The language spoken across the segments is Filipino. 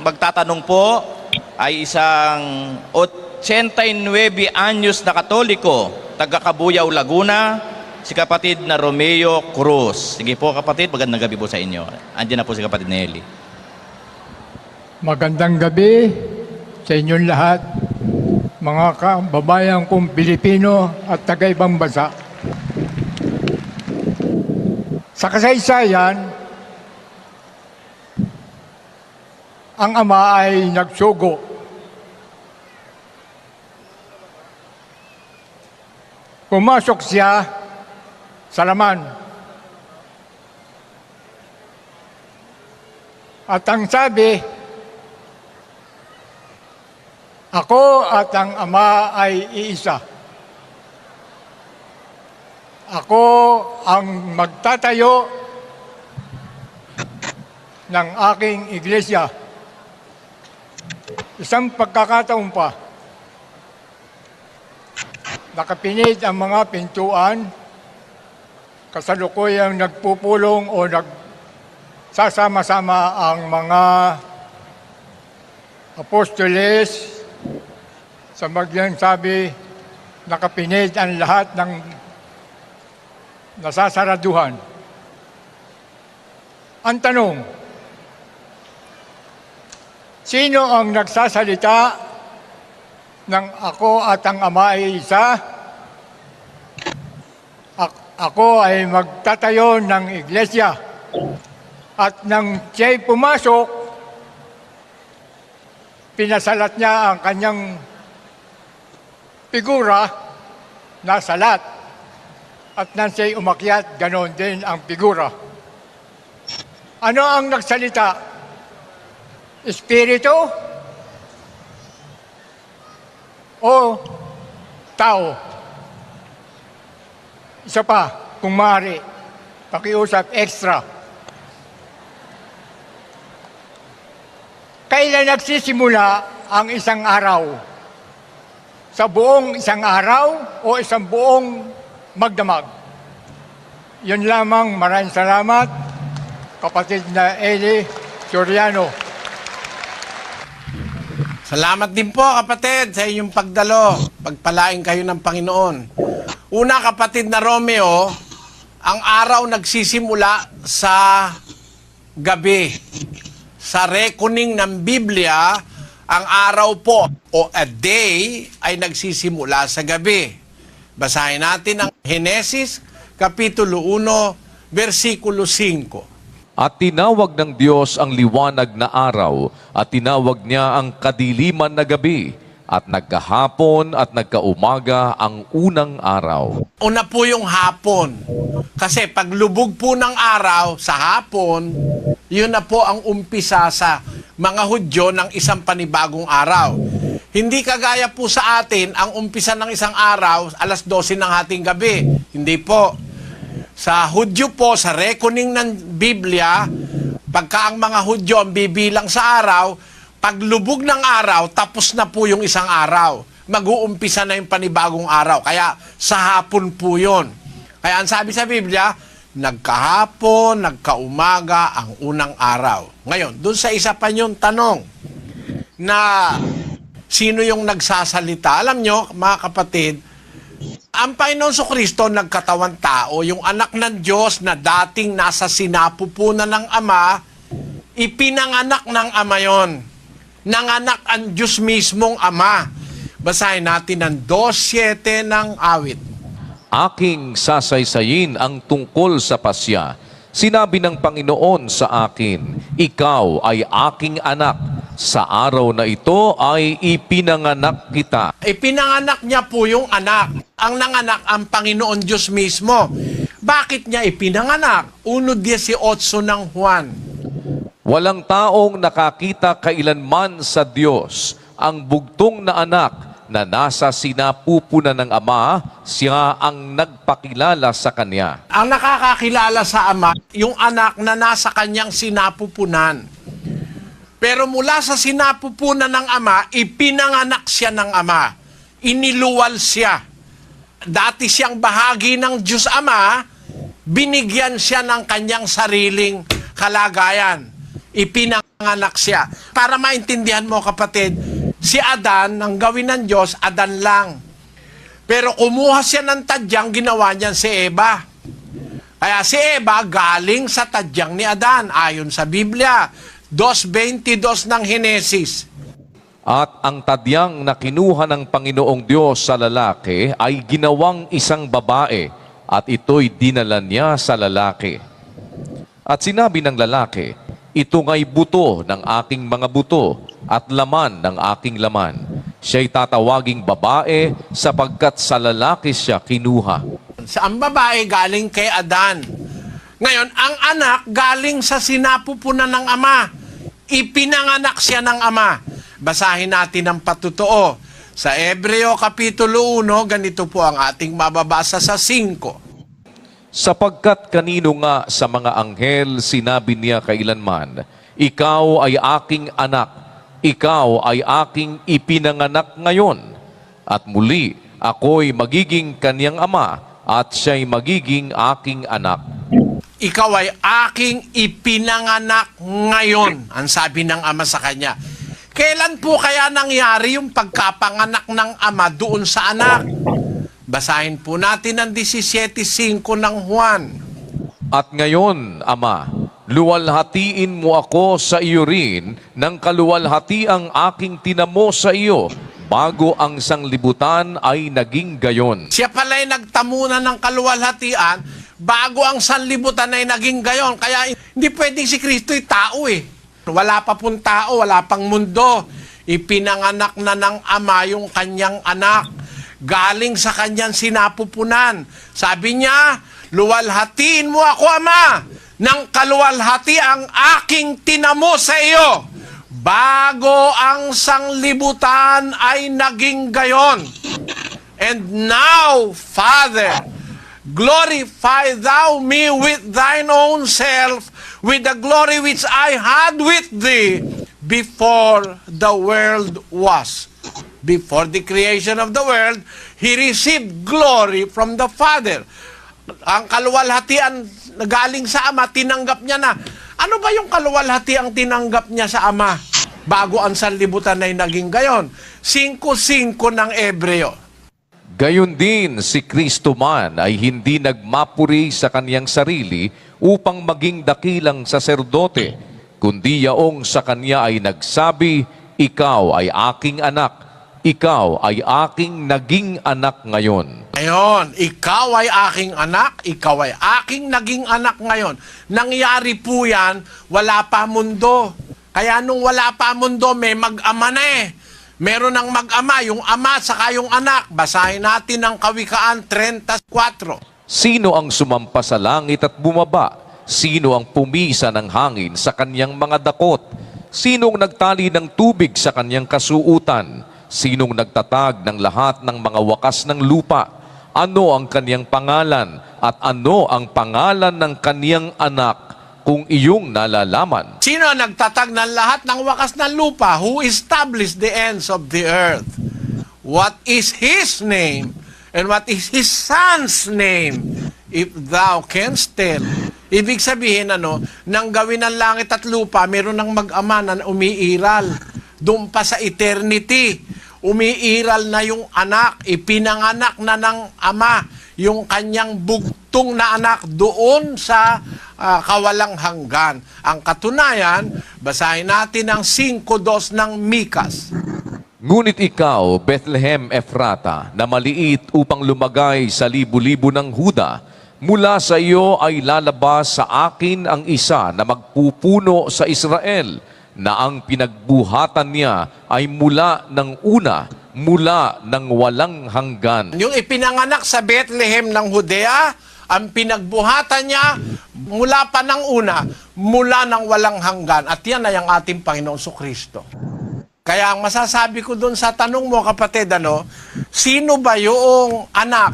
magtatanong po ay isang 89 anyos na katoliko, taga Kabuyaw, Laguna, si kapatid na Romeo Cruz. Sige po kapatid, magandang gabi po sa inyo. Andiyan na po si kapatid Nelly. Magandang gabi sa inyong lahat, mga kababayan kong Pilipino at taga-ibang bansa. Sa kasaysayan, ang ama ay nagsugo. Pumasok siya sa laman. At ang sabi, Ako at ang Ama ay iisa. Ako ang magtatayo ng aking iglesia. Isang pagkakataon pa, nakapinit ang mga pintuan, kasalukuyang nagpupulong o nagsasama-sama ang mga apostoles, sa bagyang sabi, nakapinid ang lahat ng nasasaraduhan. Ang tanong, sino ang nagsasalita ng ako at ang ama ay isa? Ak- ako ay magtatayo ng iglesia at nang siya'y pumasok, pinasalat niya ang kanyang figura na salat. At nang siya'y umakyat, ganon din ang figura. Ano ang nagsalita? Espiritu? O tao? Isa pa, kung maaari, pakiusap extra. Kailan nagsisimula ang isang araw? Sa buong isang araw o isang buong magdamag? Yun lamang, maraming salamat, kapatid na Eli Soriano. Salamat din po kapatid sa inyong pagdalo. Pagpalain kayo ng Panginoon. Una kapatid na Romeo, ang araw nagsisimula sa gabi. Sa reckoning ng Biblia, ang araw po o a day ay nagsisimula sa gabi. Basahin natin ang Henesis Kapitulo 1, versikulo 5. At tinawag ng Diyos ang liwanag na araw, at tinawag niya ang kadiliman na gabi, at nagkahapon at nagkaumaga ang unang araw. Una po yung hapon. Kasi paglubog po ng araw sa hapon, yun na po ang umpisa sa mga Hudyo ng isang panibagong araw. Hindi kagaya po sa atin, ang umpisa ng isang araw, alas 12 ng hating gabi. Hindi po. Sa Hudyo po, sa reckoning ng Biblia, pagka ang mga Hudyo ang bibilang sa araw, paglubog ng araw, tapos na po yung isang araw. Mag-uumpisa na yung panibagong araw. Kaya sa hapon po yun. Kaya ang sabi sa Biblia, nagkahapon, nagkaumaga ang unang araw. Ngayon, dun sa isa pa yung tanong na sino yung nagsasalita. Alam nyo, mga kapatid, ang Panginoon so Kristo nagkatawan tao, yung anak ng Diyos na dating nasa sinapupunan ng Ama, ipinanganak ng Ama yon. Nanganak ang Diyos mismong Ama. Basahin natin ang 2.7 ng awit. Aking sasaysayin ang tungkol sa pasya. Sinabi ng Panginoon sa akin, Ikaw ay aking anak. Sa araw na ito ay ipinanganak kita. Ipinanganak niya po yung anak. Ang nanganak ang Panginoon Diyos mismo. Bakit niya ipinanganak? 1.18 ng Juan. Walang taong nakakita kailanman sa Diyos ang bugtong na anak na nasa sinapupunan ng Ama, siya ang nagpakilala sa Kanya. Ang nakakakilala sa ama, yung anak na nasa kanyang sinapupunan. Pero mula sa sinapupunan ng ama, ipinanganak siya ng ama. Iniluwal siya. Dati siyang bahagi ng Diyos Ama, binigyan siya ng kanyang sariling kalagayan. Ipinanganak siya. Para maintindihan mo kapatid, si Adan, ang gawin ng Diyos, Adan lang. Pero kumuha siya ng tadyang, ginawa niyan si Eva. Kaya si Eva galing sa tadyang ni Adan, ayon sa Biblia. 2.22 ng Henesis. At ang tadyang na kinuha ng Panginoong Diyos sa lalaki ay ginawang isang babae at ito'y dinala niya sa lalaki. At sinabi ng lalaki, ito nga'y buto ng aking mga buto at laman ng aking laman. Siya'y tatawaging babae sapagkat sa lalaki siya kinuha. Sa ang babae galing kay Adan. Ngayon, ang anak galing sa sinapupunan ng ama. Ipinanganak siya ng ama. Basahin natin ang patutuo. Sa Ebreo Kapitulo 1, ganito po ang ating mababasa sa 5. Sapagkat kanino nga sa mga anghel sinabi niya kailanman, Ikaw ay aking anak, ikaw ay aking ipinanganak ngayon. At muli, ako'y magiging kanyang ama at siya'y magiging aking anak. Ikaw ay aking ipinanganak ngayon, ang sabi ng ama sa kanya. Kailan po kaya nangyari yung pagkapanganak ng ama doon sa anak? Basahin po natin ang 17.5 ng Juan. At ngayon, Ama, luwalhatiin mo ako sa iyo rin ng kaluwalhati ang aking tinamo sa iyo bago ang sanglibutan ay naging gayon. Siya pala'y nagtamunan ng kaluwalhatian bago ang sanlibutan ay naging gayon. Kaya hindi pwedeng si Kristo'y tao eh. Wala pa pong tao, wala pang mundo. Ipinanganak na ng ama yung kanyang anak. Galing sa kanyang sinapupunan. Sabi niya, luwalhatiin mo ako, ama, ng kaluwalhati ang aking tinamo sa iyo. Bago ang sanglibutan ay naging gayon. And now, Father, glorify thou me with thine own self, with the glory which I had with thee before the world was. Before the creation of the world, he received glory from the Father. Ang kaluwalhatian galing sa Ama, tinanggap niya na. Ano ba yung kaluwalhati ang tinanggap niya sa Ama? Bago ang sanlibutan ay naging gayon. 5-5 ng Ebreo. Gayon din si Kristo man ay hindi nagmapuri sa kaniyang sarili upang maging dakilang saserdote, kundi yaong sa kanya ay nagsabi, Ikaw ay aking anak, ikaw ay aking naging anak ngayon. Ngayon, ikaw ay aking anak, ikaw ay aking naging anak ngayon. Nangyari po yan, wala pa mundo. Kaya nung wala pa mundo, may mag-ama na eh. Meron ng mag-ama, yung ama saka yung anak. Basahin natin ang Kawikaan 34. Sino ang sumampa sa langit at bumaba? Sino ang pumisa ng hangin sa kanyang mga dakot? Sinong nagtali ng tubig sa kanyang kasuutan? Sinong nagtatag ng lahat ng mga wakas ng lupa? Ano ang kanyang pangalan at ano ang pangalan ng kanyang anak kung iyong nalalaman? Sino ang nagtatag ng lahat ng wakas ng lupa? Who established the ends of the earth? What is his name? And what is his son's name? If thou canst tell. Ibig sabihin, ano, nang gawin ng langit at lupa, meron ng mag-ama na umiiral. Doon pa sa eternity. Umiiral na yung anak, ipinanganak na ng ama yung kanyang bugtong na anak doon sa ah, kawalang hanggan. Ang katunayan, basahin natin ang 5.2 ng Mikas. Ngunit ikaw, Bethlehem Ephrata, na maliit upang lumagay sa libu-libo ng Huda, mula sa iyo ay lalabas sa akin ang isa na magpupuno sa Israel, na ang pinagbuhatan niya ay mula ng una, mula ng walang hanggan. Yung ipinanganak sa Bethlehem ng Judea, ang pinagbuhatan niya mula pa ng una, mula ng walang hanggan. At yan ay ang ating Panginoon so Kristo. Kaya ang masasabi ko doon sa tanong mo kapatid, ano, sino ba yung anak?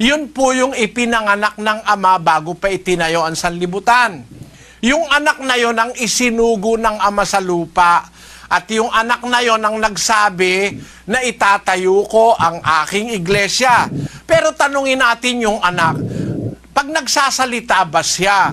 Yun po yung ipinanganak ng ama bago pa itinayo ang sanlibutan. Yung anak na yon ang isinugo ng ama sa lupa. At yung anak na yon ang nagsabi na itatayo ko ang aking iglesia. Pero tanungin natin yung anak, pag nagsasalita ba siya,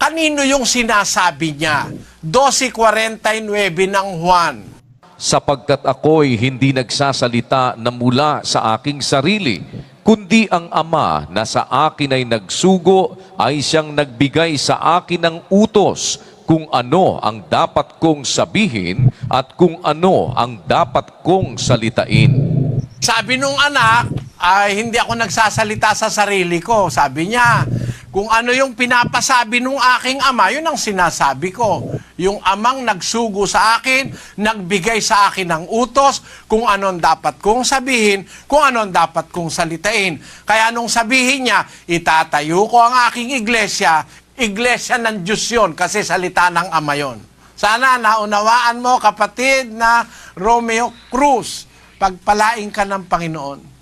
kanino yung sinasabi niya? 12.49 ng Juan. Sapagkat ako'y hindi nagsasalita na mula sa aking sarili, kundi ang Ama na sa akin ay nagsugo ay siyang nagbigay sa akin ng utos kung ano ang dapat kong sabihin at kung ano ang dapat kong salitain. Sabi nung anak, ay hindi ako nagsasalita sa sarili ko. Sabi niya, kung ano yung pinapasabi nung aking ama, yun ang sinasabi ko. Yung amang nagsugo sa akin, nagbigay sa akin ng utos, kung anong dapat kong sabihin, kung anong dapat kong salitain. Kaya nung sabihin niya, itatayo ko ang aking iglesia, iglesia ng Diyos yun, kasi salita ng ama yun. Sana naunawaan mo, kapatid na Romeo Cruz, pagpalain ka ng Panginoon.